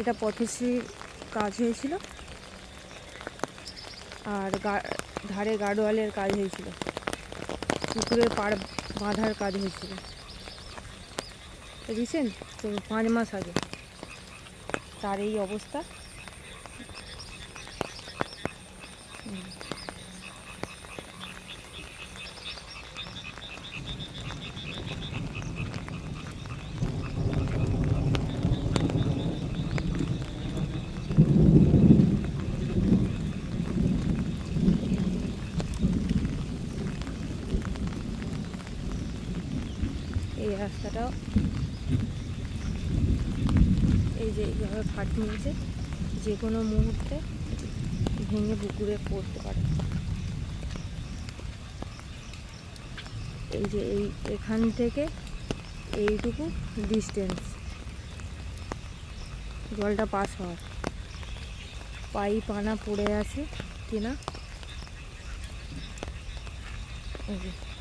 এটা পথশ্রীর কাজ হয়েছিল। আর ধারে গার্ডওয়ালের কাজ হয়েছিল। পুকুরের পাড় বাঁধার কাজ হয়েছিল। রিসেন্ট তো পাঁচ মাস আগে। তার এই অবস্থা। এই রাস্তাটাও। এই যে এইভাবে ফাট নিয়েছে যে কোনো মুহূর্তে ভেঙে পুকুরে পড়তে পারে। এই যে এই, এখান থেকে এইটুকু ডিস্টেন্স জলটা পাস হওয়ার। পাইপ আনা পড়ে আছে কিনা? যে।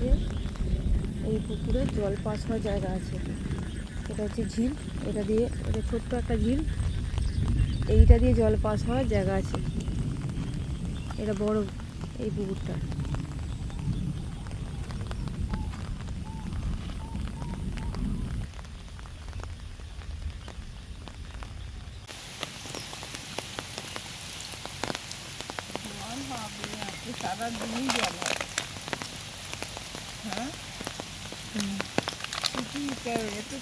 যে এই পুকুরে জল পাস হওয়ার জায়গা আছে। এটা হচ্ছে ঝিল, এটা দিয়ে এটা ছোট্ট একটা ঝিল। এইটা দিয়ে জল পাস হওয়ার জায়গা আছে। এটা বড় এই পুকুরটা। সারা দিনই জল হয় হ্যাঁ হুম। কিছুই করে একটু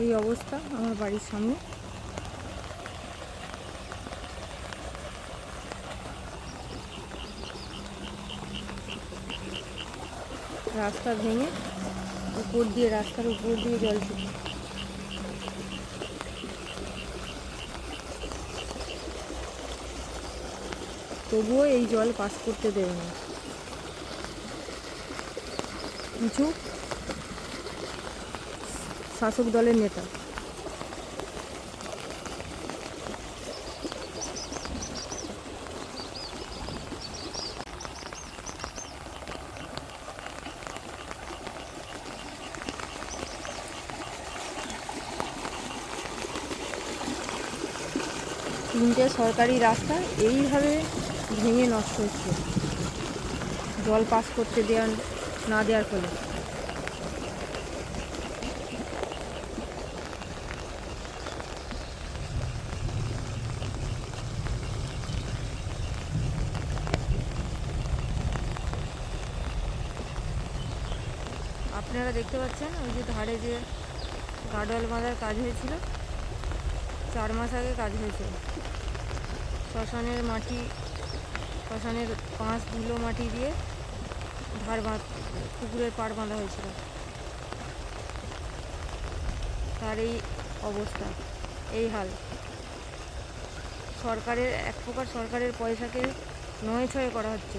এই অবস্থা আমার বাড়ির সামনে। রাস্তা ভেঙে উপর দিয়ে, রাস্তার উপর দিয়ে জল ছিল তবুও এই জল পাস করতে দেবে না। কিছু শাসক দলের নেতা। তিনটে সরকারি রাস্তা এইভাবে ভেঙে নষ্ট হচ্ছে। জল পাস করতে দেওয়া না দেওয়ার ফলে। আপনারা দেখতে পাচ্ছেন, ওই যে ধারে যে গার্ডওয়াল বাঁধার কাজ হয়েছিল, চার মাস আগে কাজ হয়েছিল শ্মশানের মাটি, শ্মশানের পাঁচ ধুলো মাটি দিয়ে ধার বাঁধ, পুকুরের পাড় বাঁধা হয়েছিল। তার এই অবস্থা, এই হাল। সরকারের, এক প্রকার সরকারের পয়সাকে নয় ছয় করা হচ্ছে।